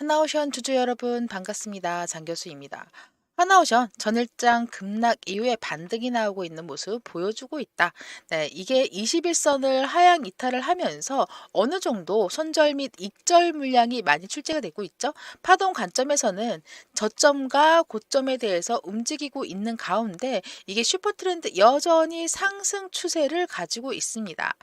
하나오션 주주 여러분 반갑습니다. 장 교수입니다. 하나오션 전일장 급락 이후에 반등이 나오고 있는 모습 보여주고 있다. 네, 이게 21선을 하향 이탈을 하면서 어느 정도 손절 및 익절 물량이 많이 출제가 되고 있죠. 파동 관점에서는 저점과 고점에 대해서 움직이고 있는 가운데 이게 슈퍼 트렌드 여전히 상승 추세를 가지고 있습니다.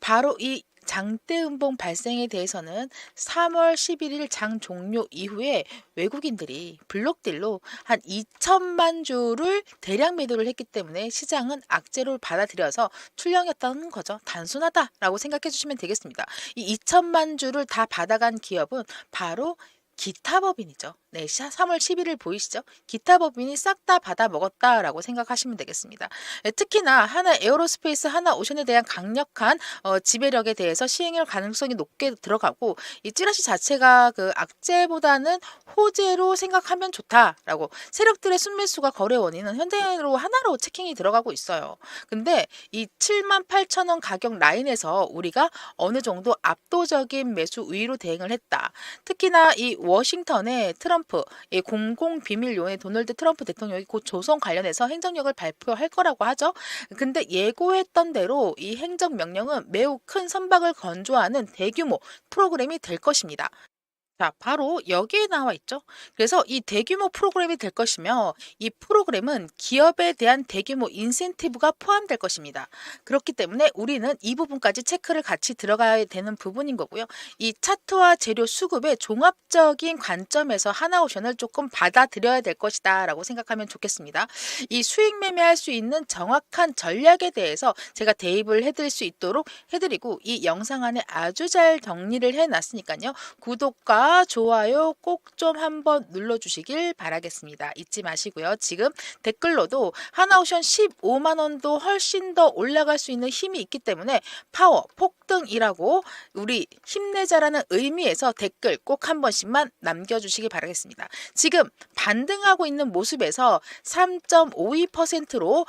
바로 이 장대 음봉 발생에 대해서는 3월 11일 장 종료 이후에 외국인들이 블록딜로 한 2천만 주를 대량 매도를 했기 때문에 시장은 악재로 받아들여서 출렁였다는 거죠. 단순하다라고 생각해 주시면 되겠습니다. 이 2천만 주를 다 받아간 기업은 바로 기타 법인이죠. 네, 3월 11일 보이시죠? 기타 법인이 싹 다 받아 먹었다라고 생각하시면 되겠습니다. 네, 특히나 하나 에어로스페이스, 하나 오션에 대한 강력한 어, 지배력에 대해서 시행할 가능성이 높게 들어가고 이 찌라시 자체가 그 악재보다는 호재로 생각하면 좋다라고 세력들의 순매수가 거래 원인은 현대로 하나로 체킹이 들어가고 있어요. 근데 이 7만 8천 원 가격 라인에서 우리가 어느 정도 압도적인 매수 우위로 대응을 했다. 특히나 이 워싱턴의 트럼프 이 공공 비밀 요원의 도널드 트럼프 대통령이 곧 조성 관련해서 행정력을 발표할 거라고 하죠. 근데 예고했던 대로 이 행정 명령은 매우 큰 선박을 건조하는 대규모 프로그램이 될 것입니다. 자, 바로 여기에 나와 있죠. 그래서 이 대규모 프로그램이 될 것이며 이 프로그램은 기업에 대한 대규모 인센티브가 포함될 것입니다. 그렇기 때문에 우리는 이 부분까지 체크를 같이 들어가야 되는 부분인 거고요. 이 차트와 재료 수급의 종합적인 관점에서 하나오션을 조금 받아들여야 될 것이다 라고 생각하면 좋겠습니다. 이 수익 매매할 수 있는 정확한 전략에 대해서 제가 대입을 해드릴 수 있도록 해드리고 이 영상 안에 아주 잘 정리를 해놨으니까요. 구독과 좋아요 꼭 좀 한번 눌러주시길 바라겠습니다. 잊지 마시고요. 지금 댓글로도 하나오션 15만 원도 훨씬 더 올라갈 수 있는 힘이 있기 때문에 파워 폭등이라고 우리 힘내자라는 의미에서 댓글 꼭 한 번씩만 남겨주시기 바라겠습니다. 지금 반등하고 있는 모습에서 3.52%로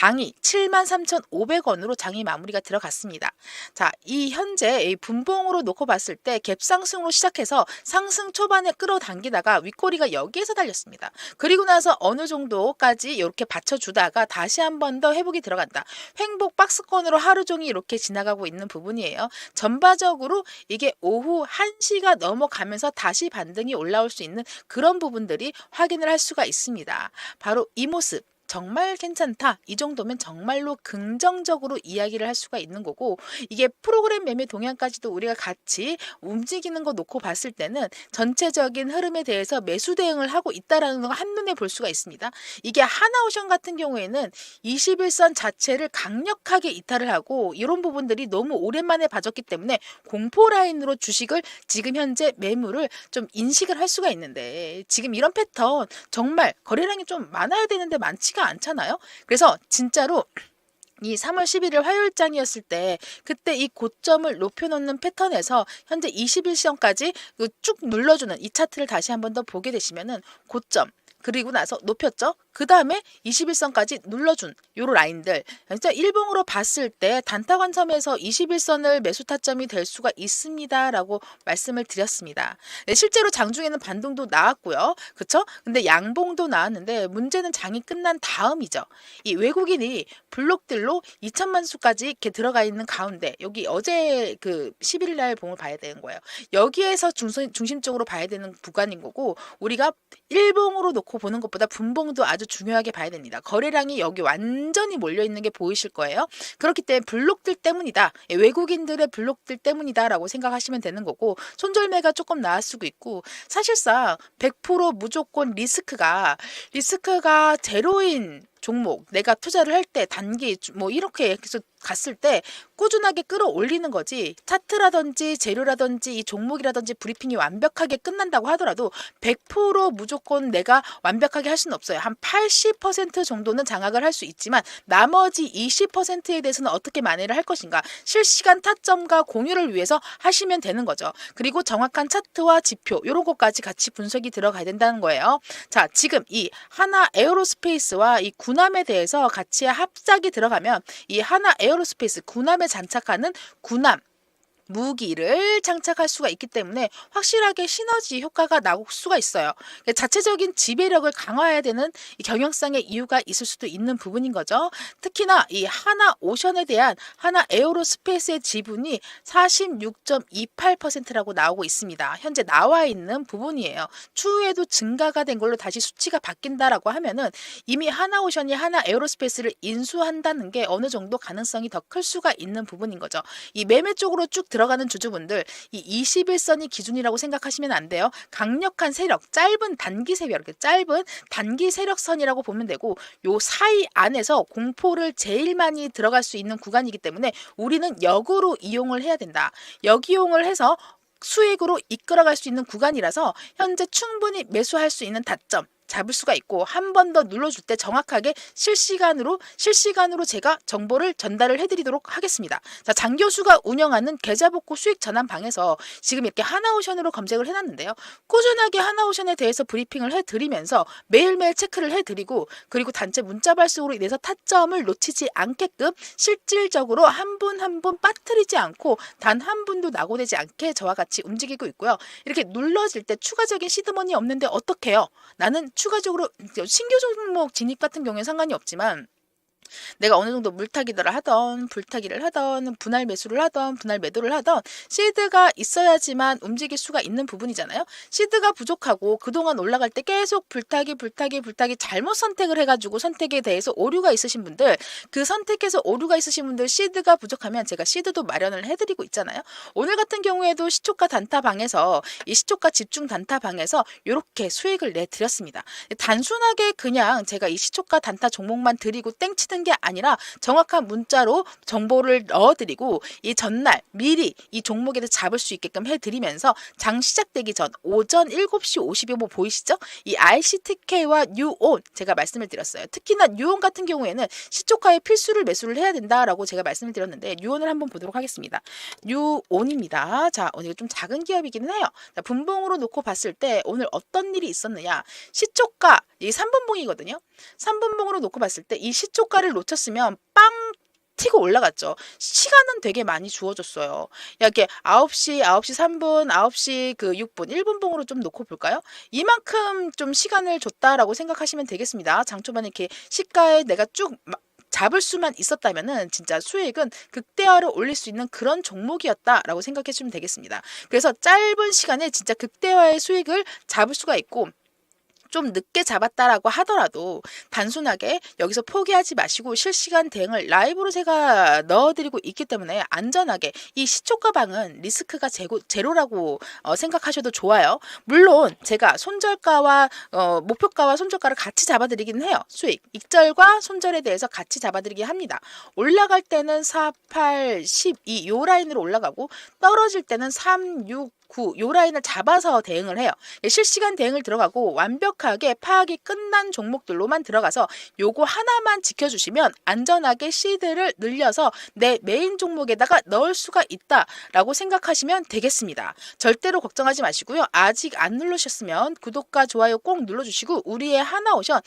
장이 73,500원으로 장이 마무리가 들어갔습니다. 자, 이 현재 이 분봉으로 놓고 봤을 때 갭상승으로 시작해서 상승 초반에 끌어당기다가 윗꼬리가 여기에서 달렸습니다. 그리고 나서 어느 정도까지 이렇게 받쳐주다가 다시 한 번 더 회복이 들어간다. 횡복 박스권으로 하루 종일 이렇게 지나가고 있는 부분이에요. 전반적으로 이게 오후 1시가 넘어가면서 다시 반등이 올라올 수 있는 그런 부분들이 확인을 할 수가 있습니다. 바로 이 모습. 정말 괜찮다. 이 정도면 정말로 긍정적으로 이야기를 할 수가 있는 거고 이게 프로그램 매매 동향까지도 우리가 같이 움직이는 거 놓고 봤을 때는 전체적인 흐름에 대해서 매수 대응을 하고 있다라는 걸 한눈에 볼 수가 있습니다. 이게 하나오션 같은 경우에는 21선 자체를 강력하게 이탈을 하고 이런 부분들이 너무 오랜만에 봐줬기 때문에 공포 라인으로 주식을 지금 현재 매물을 좀 인식을 할 수가 있는데 지금 이런 패턴 정말 거래량이 좀 많아야 되는데 많지가 않잖아요. 그래서 진짜로 이 3월 11일 화요일장이었을 때 그때 이 고점을 높여놓는 패턴에서 현재 21시점까지 그쭉 눌러주는 이 차트를 다시 한번 더 보게 되시면은 고점 그리고 나서 높였죠. 그 다음에 21선까지 눌러준 요로 라인들 진짜 일봉으로 봤을 때 단타 관점에서 21선을 매수 타점이 될 수가 있습니다라고 말씀을 드렸습니다. 네, 실제로 장중에는 반동도 나왔고요. 그쵸? 근데 양봉도 나왔는데 문제는 장이 끝난 다음이죠. 이 외국인이 블록들로 2천만 수까지 이렇게 들어가 있는 가운데 여기 어제 그 11일 날 봉을 봐야 되는 거예요. 여기에서 중심, 중심적으로 봐야 되는 구간인 거고 우리가 일봉으로 놓고 보는 것보다 분봉도 아주 중요하게 봐야 됩니다. 거래량이 여기 완전히 몰려 있는 게 보이실 거예요. 그렇기 때문에 블록들 때문이다. 예, 외국인들의 블록들 때문이다라고 생각하시면 되는 거고 손절매가 조금 나을 수도 있고 사실상 100% 무조건 리스크가 리스크가 제로인 종목 내가 투자를 할 때 단기 뭐 이렇게 계속 갔을 때 꾸준하게 끌어올리는 거지 차트라든지 재료라든지 이 종목이라든지 브리핑이 완벽하게 끝난다고 하더라도 100% 무조건 내가 완벽하게 할 수는 없어요. 한 80% 정도는 장악을 할 수 있지만 나머지 20%에 대해서는 어떻게 만회를 할 것인가 실시간 타점과 공유를 위해서 하시면 되는 거죠. 그리고 정확한 차트와 지표 이런 것까지 같이 분석이 들어가야 된다는 거예요. 자 지금 이 하나 에어로스페이스와 이 군함에 대해서 같이 합작이 들어가면 이 하나 에어 로스페이스 군함에 장착하는 군함 무기를 장착할 수가 있기 때문에 확실하게 시너지 효과가 나올 수가 있어요. 그러니까 자체적인 지배력을 강화해야 되는 이 경영상의 이유가 있을 수도 있는 부분인 거죠. 특히나 이 하나 오션에 대한 하나 에어로스페이스의 지분이 46.28%라고 나오고 있습니다. 현재 나와 있는 부분이에요. 추후에도 증가가 된 걸로 다시 수치가 바뀐다라고 하면은 이미 하나 오션이 하나 에어로스페이스를 인수한다는 게 어느 정도 가능성이 더 클 수가 있는 부분인 거죠. 이 매매 쪽으로 쭉 들어 가는 주주분들 이 21선이 기준이라고 생각하시면 안 돼요. 강력한 세력, 짧은 단기 세력, 이렇게 짧은 단기 세력선이라고 보면 되고 요 사이 안에서 공포를 제일 많이 들어갈 수 있는 구간이기 때문에 우리는 역으로 이용을 해야 된다. 역이용을 해서 수익으로 이끌어갈 수 있는 구간이라서 현재 충분히 매수할 수 있는 다점 잡을 수가 있고 한 번 더 눌러줄 때 정확하게 실시간으로 실시간으로 제가 정보를 전달을 해드리도록 하겠습니다. 자, 장 교수가 운영하는 계좌복구 수익 전환 방에서 지금 이렇게 하나오션으로 검색을 해놨는데요. 꾸준하게 하나오션에 대해서 브리핑을 해드리면서 매일매일 체크를 해드리고 그리고 단체 문자 발송으로 인해서 타점을 놓치지 않게끔 실질적으로 한 분 한 분 빠뜨리지 않고 단 한 분도 낙오되지 않게 저와 같이 움직이고 있고요. 이렇게 눌러질 때 추가적인 시드머니 없는데 어떡해요? 나는 추가적으로 신규 종목 진입 같은 경우에 상관이 없지만 내가 어느 정도 물타기들을 하던 불타기를 하던 분할 매수를 하던 분할 매도를 하던 시드가 있어야지만 움직일 수가 있는 부분이잖아요. 시드가 부족하고 그동안 올라갈 때 계속 불타기 불타기 불타기 잘못 선택을 해가지고 선택에 대해서 오류가 있으신 분들 그 선택에서 오류가 있으신 분들 시드가 부족하면 제가 시드도 마련을 해드리고 있잖아요. 오늘 같은 경우에도 시초가 단타방에서 이 시초가 집중 단타방에서 이렇게 수익을 내드렸습니다. 단순하게 그냥 제가 이 시초가 단타 종목만 드리고 땡치 는 게 아니라 정확한 문자로 정보를 넣어드리고 이 전날 미리 이 종목에 대해서 잡을 수 있게끔 해드리면서 장 시작되기 전 오전 7시 50여 뭐 보이시죠? 이 RCTK와 뉴온 제가 말씀을 드렸어요. 특히나 뉴온 같은 경우에는 시초가에 필수를 매수를 해야 된다라고 제가 말씀을 드렸는데 뉴온을 한번 보도록 하겠습니다. 뉴온입니다. 자 오늘 좀 작은 기업이기는 해요. 자, 분봉으로 놓고 봤을 때 오늘 어떤 일이 있었느냐? 시초가 이 3분봉이거든요. 3분봉으로 놓고 봤을 때 이 시초가 를 놓쳤으면 빵 튀고 올라갔죠. 시간은 되게 많이 주어졌어요. 이렇게 9시, 9시 3분, 9시 그 6분, 1분 봉으로 좀 놓고 볼까요? 이만큼 좀 시간을 줬다라고 생각하시면 되겠습니다. 장초반에 이렇게 시가에 내가 쭉 마- 잡을 수만 있었다면은 진짜 수익은 극대화로 올릴 수 있는 그런 종목이었다라고 생각해 주시면 되겠습니다. 그래서 짧은 시간에 진짜 극대화의 수익을 잡을 수가 있고 좀 늦게 잡았다라고 하더라도 단순하게 여기서 포기하지 마시고 실시간 대응을 라이브로 제가 넣어드리고 있기 때문에 안전하게 이 시초가 방은 리스크가 제고, 제로라고 어, 생각하셔도 좋아요. 물론 제가 손절가와 어, 목표가와 손절가를 같이 잡아드리긴 해요. 수익 익절과 손절에 대해서 같이 잡아드리긴 합니다. 올라갈 때는 4, 8, 12 요 라인으로 올라가고 떨어질 때는 3, 6 9, 요 라인을 잡아서 대응을 해요. 예, 실시간 대응을 들어가고 완벽하게 파악이 끝난 종목들로만 들어가서 요거 하나만 지켜주시면 안전하게 시드를 늘려서 내 메인 종목에다가 넣을 수가 있다라고 생각하시면 되겠습니다. 절대로 걱정하지 마시고요. 아직 안 누르셨으면 구독과 좋아요 꼭 눌러주시고 우리의 하나오션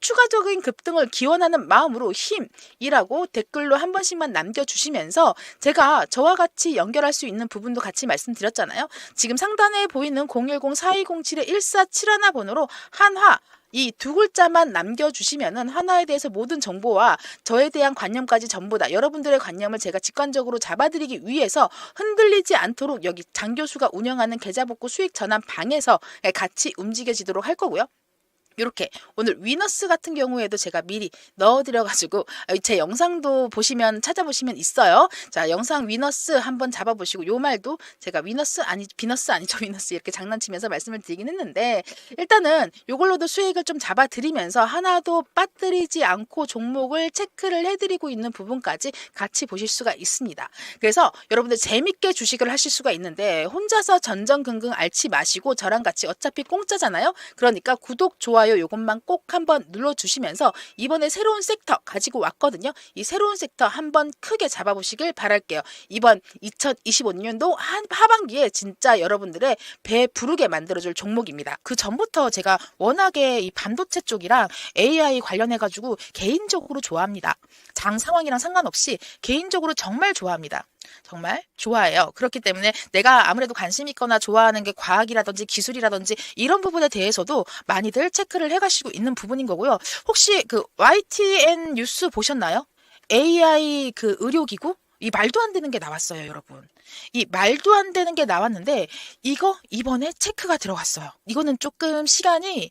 추가적인 급등을 기원하는 마음으로 힘이라고 댓글로 한 번씩만 남겨주시면서 제가 저와 같이 연결할 수 있는 부분도 같이 말씀드렸잖아요. 지금 상단에 보이는 010-4207-1471 번호로 한화 이두 글자만 남겨주시면은 하나에 대해서 모든 정보와 저에 대한 관념까지 전부 다 여러분들의 관념을 제가 직관적으로 잡아드리기 위해서 흔들리지 않도록 여기 장 교수가 운영하는 계좌복구 수익 전환 방에서 같이 움직여지도록 할 거고요. 이렇게 오늘 위너스 같은 경우에도 제가 미리 넣어드려가지고 제 영상도 보시면 찾아보시면 있어요. 자 영상 위너스 한번 잡아보시고 요 말도 제가 위너스 아니 비너스 아니죠 위너스 이렇게 장난치면서 말씀을 드리긴 했는데 일단은 요걸로도 수익을 좀 잡아드리면서 하나도 빠뜨리지 않고 종목을 체크를 해드리고 있는 부분까지 같이 보실 수가 있습니다. 그래서 여러분들 재밌게 주식을 하실 수가 있는데 혼자서 전전긍긍 앓지 마시고 저랑 같이 어차피 공짜잖아요. 그러니까 구독 좋아요 요것만 꼭 한번 눌러주시면서 이번에 새로운 섹터 가지고 왔거든요. 이 새로운 섹터 한번 크게 잡아보시길 바랄게요. 이번 2025년도 한 하반기에 진짜 여러분들의 배 부르게 만들어줄 종목입니다. 그 전부터 제가 워낙에 이 반도체 쪽이랑 AI 관련해가지고 개인적으로 좋아합니다. 장 상황이랑 상관없이 개인적으로 정말 좋아합니다. 정말 좋아해요. 그렇기 때문에 내가 아무래도 관심 있거나 좋아하는 게 과학이라든지 기술이라든지 이런 부분에 대해서도 많이들 체크를 해가시고 있는 부분인 거고요. 혹시 그 YTN 뉴스 보셨나요? AI 그 의료기구? 이 말도 안 되는 게 나왔어요, 여러분. 이 말도 안 되는 게 나왔는데 이거 이번에 체크가 들어갔어요. 이거는 조금 시간이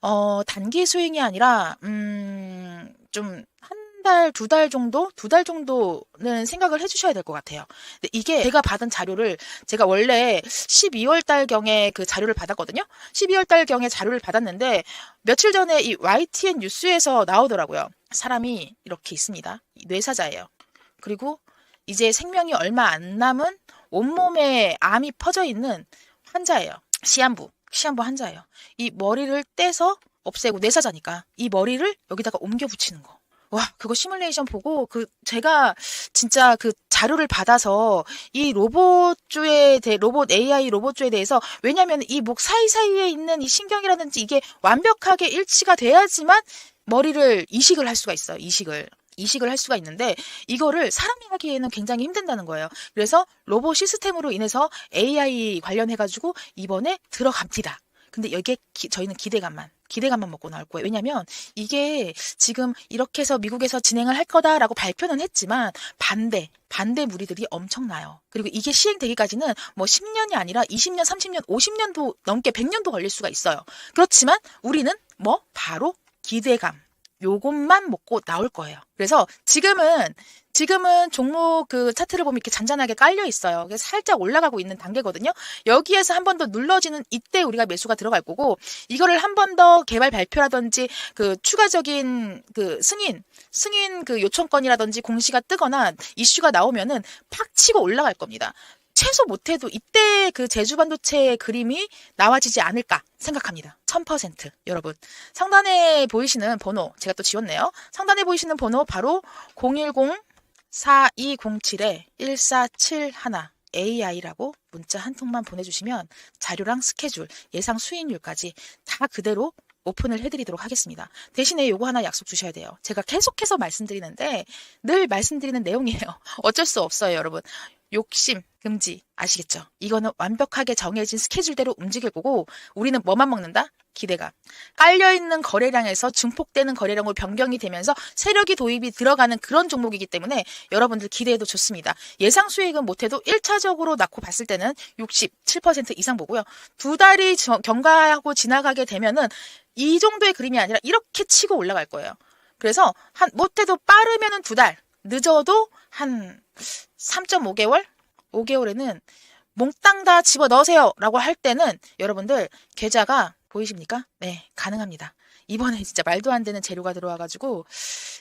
어 단기 수행이 아니라 음좀 한 달, 두 달 정도? 두 달 정도는 생각을 해주셔야 될 것 같아요. 근데 이게 제가 받은 자료를, 제가 원래 12월 달경에 그 자료를 받았거든요? 12월 달경에 자료를 받았는데, 며칠 전에 이 YTN 뉴스에서 나오더라고요. 사람이 이렇게 있습니다. 뇌사자예요. 그리고 이제 생명이 얼마 안 남은 온몸에 암이 퍼져 있는 환자예요. 시한부, 시한부 환자예요. 이 머리를 떼서 없애고 뇌사자니까 이 머리를 여기다가 옮겨 붙이는 거. 와, 그거 시뮬레이션 보고 그 제가 진짜 그 자료를 받아서 이 로봇주에 대 로봇 AI 로봇주에 대해서 왜냐면 이 목 사이사이에 있는 이 신경이라든지 이게 완벽하게 일치가 돼야지만 머리를 이식을 할 수가 있어요. 이식을. 이식을 할 수가 있는데 이거를 사람이 하기에는 굉장히 힘든다는 거예요. 그래서 로봇 시스템으로 인해서 AI 관련해 가지고 이번에 들어갑니다. 근데 여기에 기- 저희는 기대감만 기대감만 먹고 나올 거예요. 왜냐면 이게 지금 이렇게 해서 미국에서 진행을 할 거다라고 발표는 했지만 반대 반대 무리들이 엄청나요. 그리고 이게 시행되기까지는 뭐 10년이 아니라 20년, 30년, 50년도 넘게 100년도 걸릴 수가 있어요. 그렇지만 우리는 뭐 바로 기대감 요것만 먹고 나올 거예요. 그래서 지금은 지금은 종목 그 차트를 보면 이렇게 잔잔하게 깔려 있어요. 살짝 올라가고 있는 단계거든요. 여기에서 한 번 더 눌러지는 이때 우리가 매수가 들어갈 거고 이거를 한 번 더 개발 발표라든지 그 추가적인 그 승인 승인 그 요청건이라든지 공시가 뜨거나 이슈가 나오면은 팍 치고 올라갈 겁니다. 최소 못해도 이때 그 제주 반도체의 그림이 나와지지 않을까 생각합니다. 1000% 여러분. 상단에 보이시는 번호 제가 또 지웠네요. 상단에 보이시는 번호 바로 010 4207에 1471 AI라고 문자 한 통만 보내주시면 자료랑 스케줄, 예상 수익률까지 다 그대로 오픈을 해드리도록 하겠습니다. 대신에 요거 하나 약속 주셔야 돼요. 제가 계속해서 말씀드리는데 늘 말씀드리는 내용이에요. 어쩔 수 없어요, 여러분. 욕심 금지 아시겠죠? 이거는 완벽하게 정해진 스케줄대로 움직일 거고 우리는 뭐만 먹는다? 기대감. 깔려 있는 거래량에서 증폭되는 거래량으로 변경이 되면서 세력이 도입이 들어가는 그런 종목이기 때문에 여러분들 기대해도 좋습니다. 예상 수익은 못해도 1차적으로 낳고 봤을 때는 67% 이상 보고요. 두 달이 저- 경과하고 지나가게 되면은 이 정도의 그림이 아니라 이렇게 치고 올라갈 거예요. 그래서 한 못해도 빠르면은 두 달, 늦어도 한 3.5개월? 5개월에는 몽땅 다 집어 넣으세요. 라고 할 때는 여러분들 계좌가 보이십니까? 네, 가능합니다. 이번에 진짜 말도 안 되는 재료가 들어와가지고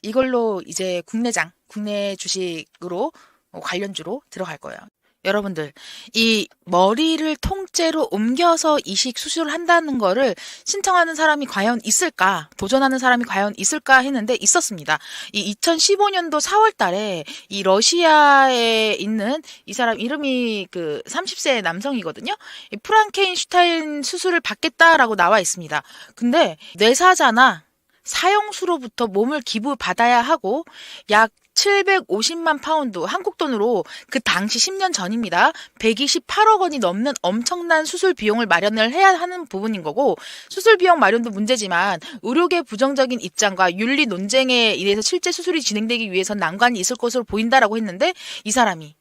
이걸로 이제 국내장, 국내 주식으로 어, 관련주로 들어갈 거예요. 여러분들, 이 머리를 통째로 옮겨서 이식 수술을 한다는 거를 신청하는 사람이 과연 있을까? 도전하는 사람이 과연 있을까 했는데 있었습니다. 이 2015년도 4월 달에 이 러시아에 있는 이 사람 이름이 그 30세 남성이거든요. 이 프랑케인슈타인 수술을 받겠다라고 나와 있습니다. 근데 뇌사자나 사형수로부터 몸을 기부받아야 하고 약 750만 파운드 한국 돈으로 그 당시 10년 전입니다. 128억 원이 넘는 엄청난 수술 비용을 마련을 해야 하는 부분인 거고 수술 비용 마련도 문제지만 의료계 부정적인 입장과 윤리 논쟁에 의해서 실제 수술이 진행되기 위해서 난관이 있을 것으로 보인다라고 했는데 이 사람이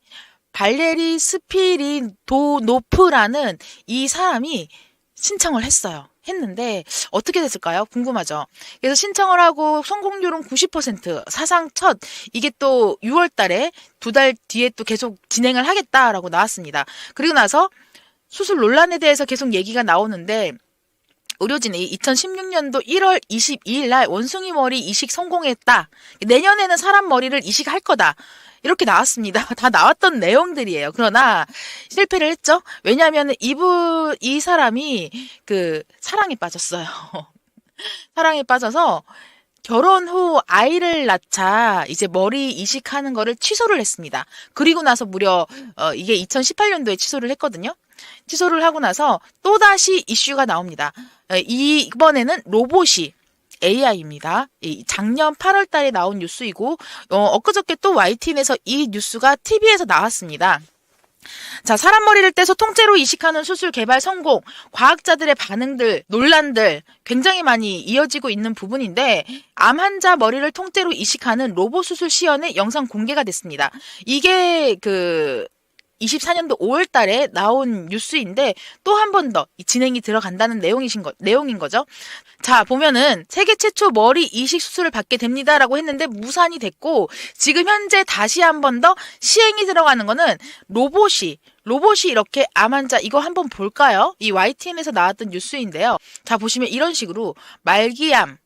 발레리 스피리도노프라는 이 사람이 신청을 했어요. 했는데 어떻게 됐을까요? 궁금하죠. 그래서 신청을 하고 성공률은 90% 사상 첫 이게 또 6월 달에 두 달 뒤에 또 계속 진행을 하겠다라고 나왔습니다. 그리고 나서 수술 논란에 대해서 계속 얘기가 나오는데 의료진이 2016년도 1월 22일 날 원숭이 머리 이식 성공했다. 내년에는 사람 머리를 이식할 거다. 이렇게 나왔습니다. 다 나왔던 내용들이에요. 그러나 실패를 했죠. 왜냐하면 이분 이 사람이 그 사랑에 빠졌어요. 사랑에 빠져서 결혼 후 아이를 낳자 이제 머리 이식하는 거를 취소를 했습니다. 그리고 나서 무려 어, 이게 2018년도에 취소를 했거든요. 취소를 하고 나서 또다시 이슈가 나옵니다. 에, 이번에는 로봇이 AI입니다. 이 작년 8월 달에 나온 뉴스이고 어, 엊그저께 또 YTN에서 이 뉴스가 TV에서 나왔습니다. 자, 사람 머리를 떼서 통째로 이식하는 수술 개발 성공, 과학자들의 반응들, 논란들 굉장히 많이 이어지고 있는 부분인데 암 환자 머리를 통째로 이식하는 로봇 수술 시연의 영상 공개가 됐습니다. 이게 그 24년도 5월 달에 나온 뉴스인데 또 한 번 더 진행이 들어간다는 내용이신 거, 내용인 거죠. 자, 보면은 세계 최초 머리 이식 수술을 받게 됩니다라고 했는데 무산이 됐고 지금 현재 다시 한 번 더 시행이 들어가는 거는 로봇이 로봇이 이렇게 암 환자 이거 한번 볼까요? 이 YTN에서 나왔던 뉴스인데요. 자, 보시면 이런 식으로 말기암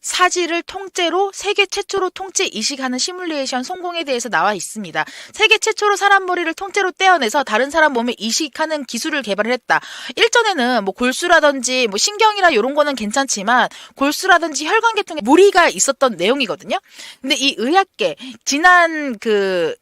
사지를 통째로 세계 최초로 통째 이식하는 시뮬레이션 성공에 대해서 나와 있습니다. 세계 최초로 사람 머리를 통째로 떼어내서 다른 사람 몸에 이식하는 기술을 개발을 했다. 일전에는 뭐 골수라든지 뭐 신경이나 이런 거는 괜찮지만 골수라든지 혈관 계통에 무리가 있었던 내용이거든요. 근데 이 의학계 지난 그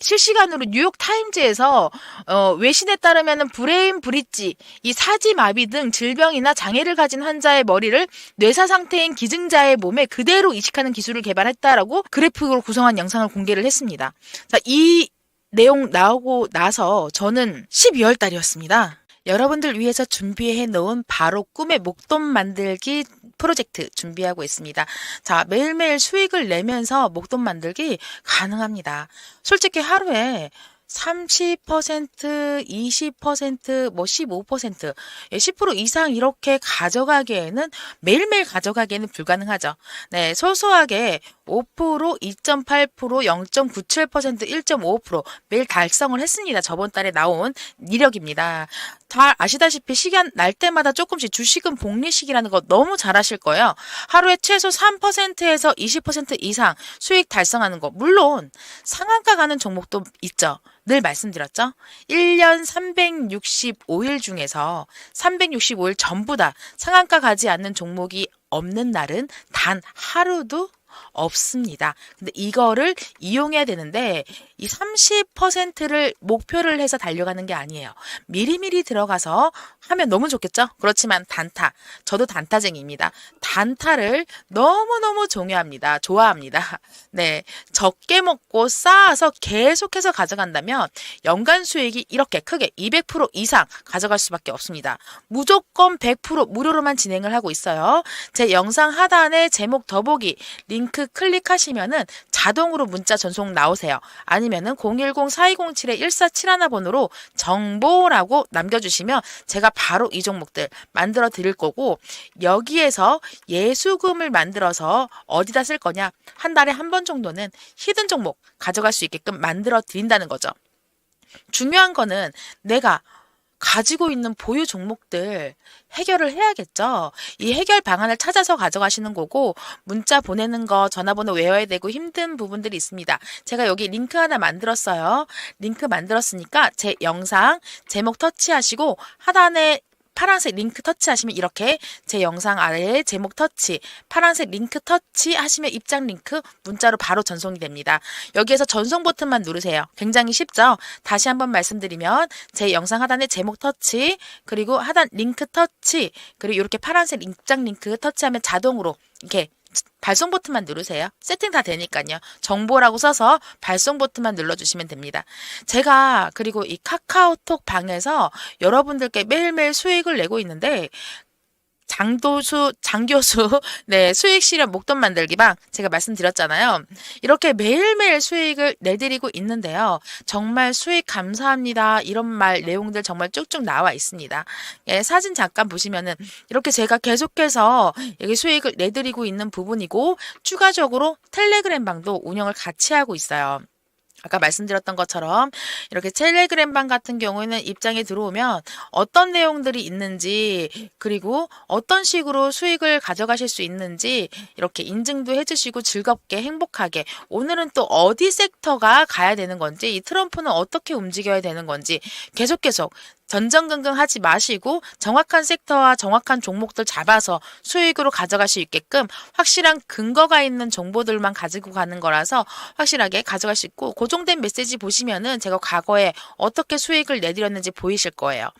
실시간으로 뉴욕 타임즈에서 어, 외신에 따르면은 브레인 브릿지, 이 사지 마비 등 질병이나 장애를 가진 환자의 머리를 뇌사 상태인 기증자의 몸에 그대로 이식하는 기술을 개발했다라고 그래픽으로 구성한 영상을 공개를 했습니다. 자, 이 내용 나오고 나서 저는 12월 달이었습니다. 여러분들 위해서 준비해 놓은 바로 꿈의 목돈 만들기 프로젝트 준비하고 있습니다. 자, 매일매일 수익을 내면서 목돈 만들기 가능합니다. 솔직히 하루에 30%, 20%, 뭐 15%, 10% 이상 이렇게 가져가기에는 매일매일 가져가기에는 불가능하죠. 네, 소소하게 5%, 2.8%, 0.97%, 1.5% 매일 달성을 했습니다. 저번 달에 나온 이력입니다. 다 아시다시피 시간 날 때마다 조금씩 주식은 복리식이라는 거 너무 잘 아실 거예요. 하루에 최소 3%에서 20% 이상 수익 달성하는 거. 물론 상한가 가는 종목도 있죠. 늘 말씀드렸죠? 1년 365일 중에서 365일 전부 다 상한가 가지 않는 종목이 없는 날은 단 하루도 없습니다. 근데 이거를 이용해야 되는데 이 30%를 목표를 해서 달려가는 게 아니에요. 미리미리 들어가서 하면 너무 좋겠죠? 그렇지만 단타. 저도 단타쟁이입니다. 단타를 너무너무 종요합니다. 좋아합니다. 네. 적게 먹고 쌓아서 계속해서 가져간다면 연간 수익이 이렇게 크게 200% 이상 가져갈 수밖에 없습니다. 무조건 100% 무료로만 진행을 하고 있어요. 제 영상 하단에 제목 더보기 링크 클릭하시면은 자동으로 문자 전송 나오세요. 아니면은 010-4207-1471 번호로 정보라고 남겨주시면 제가 바로 이 종목들 만들어 드릴 거고 여기에서 예수금을 만들어서 어디다 쓸 거냐 한 달에 한 번 정도는 히든 종목 가져갈 수 있게끔 만들어 드린다는 거죠. 중요한 거는 내가 가지고 있는 보유 종목들 해결을 해야겠죠. 이 해결 방안을 찾아서 가져가시는 거고 문자 보내는 거 전화번호 외워야 되고 힘든 부분들이 있습니다. 제가 여기 링크 하나 만들었어요. 링크 만들었으니까 제 영상 제목 터치하시고 하단에 파란색 링크 터치하시면 이렇게 제 영상 아래에 제목 터치, 파란색 링크 터치 하시면 입장 링크 문자로 바로 전송이 됩니다. 여기에서 전송 버튼만 누르세요. 굉장히 쉽죠? 다시 한번 말씀드리면 제 영상 하단에 제목 터치, 그리고 하단 링크 터치, 그리고 이렇게 파란색 입장 링크 터치하면 자동으로 이렇게 발송 버튼만 누르세요. 세팅 다 되니까요. 정보라고 써서 발송 버튼만 눌러주시면 됩니다. 제가 그리고 이 카카오톡 방에서 여러분들께 매일매일 수익을 내고 있는데 장도수, 장교수, 네, 수익 실현 목돈 만들기 방 제가 말씀드렸잖아요. 이렇게 매일매일 수익을 내드리고 있는데요. 정말 수익 감사합니다. 이런 말 내용들 정말 쭉쭉 나와 있습니다. 예, 사진 잠깐 보시면은 이렇게 제가 계속해서 여기 수익을 내드리고 있는 부분이고 추가적으로 텔레그램 방도 운영을 같이 하고 있어요. 아까 말씀드렸던 것처럼 이렇게 텔레그램방 같은 경우에는 입장에 들어오면 어떤 내용들이 있는지 그리고 어떤 식으로 수익을 가져가실 수 있는지 이렇게 인증도 해주시고 즐겁게 행복하게 오늘은 또 어디 섹터가 가야 되는 건지 이 트럼프는 어떻게 움직여야 되는 건지 계속 계속 전전긍긍 하지 마시고 정확한 섹터와 정확한 종목들 잡아서 수익으로 가져갈 수 있게끔 확실한 근거가 있는 정보들만 가지고 가는 거라서 확실하게 가져갈 수 있고 고정된 메시지 보시면은 제가 과거에 어떻게 수익을 내드렸는지 보이실 거예요.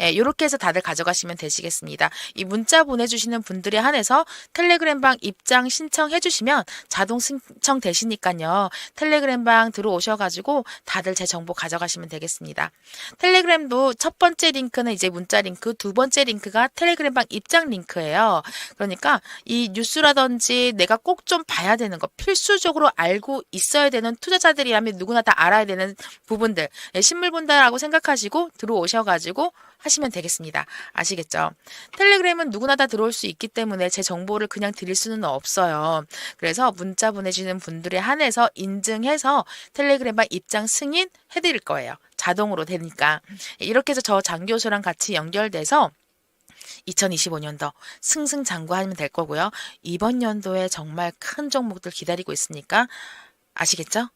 예, 요렇게 해서 다들 가져가시면 되시겠습니다. 이 문자 보내주시는 분들에 한해서 텔레그램방 입장 신청해 주시면 자동 신청 되시니까요. 텔레그램방 들어오셔가지고 다들 제 정보 가져가시면 되겠습니다. 텔레그램도 첫 번째 링크는 이제 문자 링크, 두 번째 링크가 텔레그램방 입장 링크예요. 그러니까 이 뉴스라든지 내가 꼭 좀 봐야 되는 거, 필수적으로 알고 있어야 되는 투자자들이라면 누구나 다 알아야 되는 부분들, 예, 신물 본다라고 생각하시고 들어오셔가지고 하시면 되겠습니다. 아시겠죠? 텔레그램은 누구나 다 들어올 수 있기 때문에 제 정보를 그냥 드릴 수는 없어요. 그래서 문자 보내주시는 분들에 한해서 인증해서 텔레그램방 입장 승인 해드릴 거예요. 자동으로 되니까. 이렇게 해서 저 장 교수랑 같이 연결돼서 2025년도 승승장구하면 될 거고요. 이번 연도에 정말 큰 종목들 기다리고 있으니까 아시겠죠?